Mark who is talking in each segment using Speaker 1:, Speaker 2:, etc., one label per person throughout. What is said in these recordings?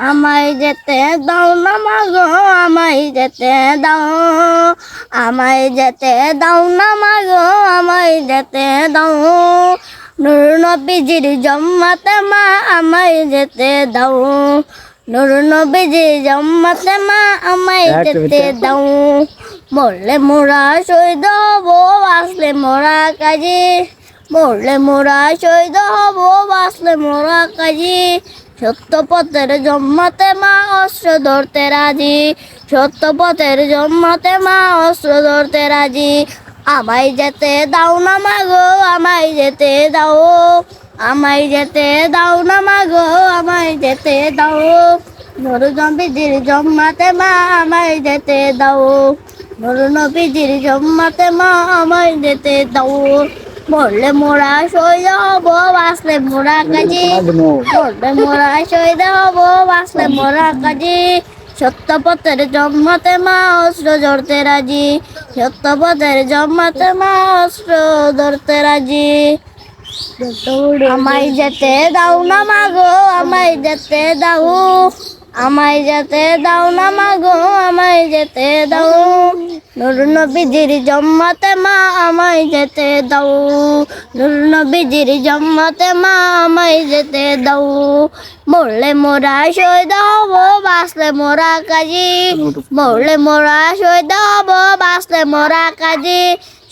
Speaker 1: আমায় যেতে দাও না মাগো আমায় যেতে দাও। আমায় যেতে দাও না মাগো আমায় যেতে দাও। নুর নবীজির জম্মাতে মা আমায় যেতে দাও। নুর নবীজির জম্মাতে মা আমায়
Speaker 2: একটু
Speaker 1: যেতে। দাও। মরলে মোরা শহীদ হব বাঁচলে মোরা কাজী। মরলে মোরা শহীদ হব বাঁচলে মোরা কাজী। সত্য পথের জন্মাতে মা অস্ত্র ধরতে রাজি। সত্য পথের জন্মাতে মা অস্ত্র ধরতে রাজি। আমায় যেতে দাও না মাগো আমায় যেতে দাও। আমায় যেতে দাও না মাগো আমায় যেতে দাও। নরু জম্বিজির জম্মাতে মা আমায় যেতে দাও। নরু নবীজির জম্মাতে মা আমায় যেতে দাও। মরলে মোরা সই হব বাঁচলে মোরা কাজী। মরলে মোরা শহীদ হব বাঁচলে মোরা কাজী। সত্য পথের জন্মতে মা অস্ত্র ধরতে রাজি। সত্য পথের জন্মতে মা অস্ত্র ধরতে রাজি। আমায় যেতে দাও না মাগো আমায় যেতে দাও। আমায় যেতে দাও না মাগো আমায় যেতে দাও। নুর নবীজির জম্মাতে মা আমায় যেতে দাও। নুর নবীজির জম্মাতে মা আমায় যেতে দাও। মরলে মোরা শহীদ হব বাঁচলে মোরা কাজী। মরলে মোরা শহীদ হব বাঁচলে মোরা কাজী।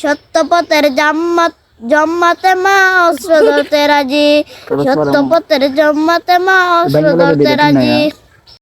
Speaker 1: সত্য পথের জাম্মাত জম্মাতে মা অস্ত্র ধরতে রাজি সত্য পথের জম্মাতে মা অস্ত্র ধরতে রাজি।